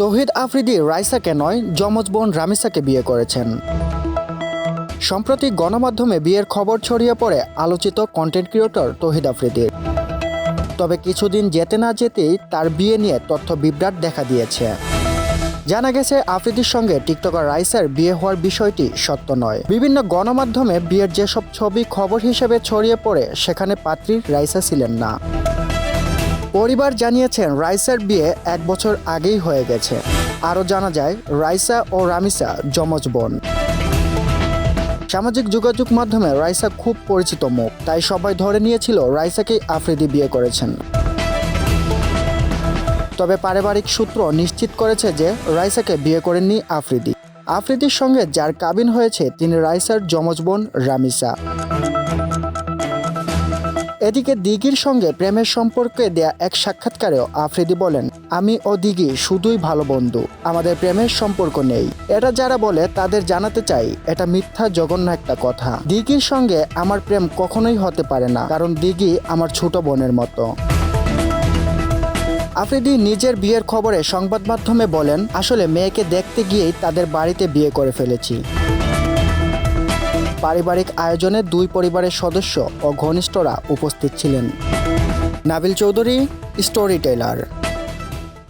তৌহিদ আফ্রিদি রাইসাকে নয়, যমজ বোন রামিসাকে বিয়ে করেছেন। সম্প্রতি গণমাধ্যমে বিয়ের খবর ছড়িয়ে পড়ে আলোচিত কন্টেন্ট ক্রিয়েটর তৌহিদ আফ্রিদির। তবে কিছুদিন যেতে না যেতেই তার বিয়ে নিয়ে তথ্য বিভ্রাট দেখা দিয়েছে। জানা গেছে, আফ্রিদির সঙ্গে টিকটকার রাইসার বিয়ে হওয়ার বিষয়টি সত্য নয়। বিভিন্ন গণমাধ্যমে বিয়ের যেসব ছবি খবর হিসেবে ছড়িয়ে পড়ে, সেখানে পাত্রী রাইসা ছিলেন না। পরিবার জানিয়েছেন, রাইসার বিয়ে এক বছর আগেই হয়ে গেছে। আরও জানা যায়, রাইসা ও রামিসা যমজ বোন। সামাজিক যোগাযোগ মাধ্যমে রাইসা খুব পরিচিত মুখ, তাই সবাই ধরে নিয়েছিল রাইসাকেই আফ্রিদি বিয়ে করেছেন। তবে পারিবারিক সূত্র নিশ্চিত করেছে যে রাইসাকে বিয়ে করেননি আফ্রিদি। আফ্রিদির সঙ্গে যার কাবিন হয়েছে, তিনি রাইসার যমজ বোন রামিসা। এদিকে দিঘির সঙ্গে প্রেমের সম্পর্কে দেয়া এক সাক্ষাৎকারেও আফ্রিদি বলেন, আমি ও দিঘি শুধুই ভালো বন্ধু, আমাদের প্রেমের সম্পর্ক নেই। এটা যারা বলে তাদের জানাতে চাই, এটা মিথ্যা, জঘন্য একটা কথা। দিঘির সঙ্গে আমার প্রেম কখনোই হতে পারে না, কারণ দিঘি আমার ছোট বোনের মতো। আফ্রিদি নিজের বিয়ের খবরে সংবাদ মাধ্যমে বলেন, আসলে মেয়েকে দেখতে গিয়েই তাদের বাড়িতে বিয়ে করে ফেলেছি। পারিবারিক আয়োজনে দুই পরিবারের সদস্য ও ঘনিষ্ঠরা উপস্থিত ছিলেন। Nabil Chowdhury story teller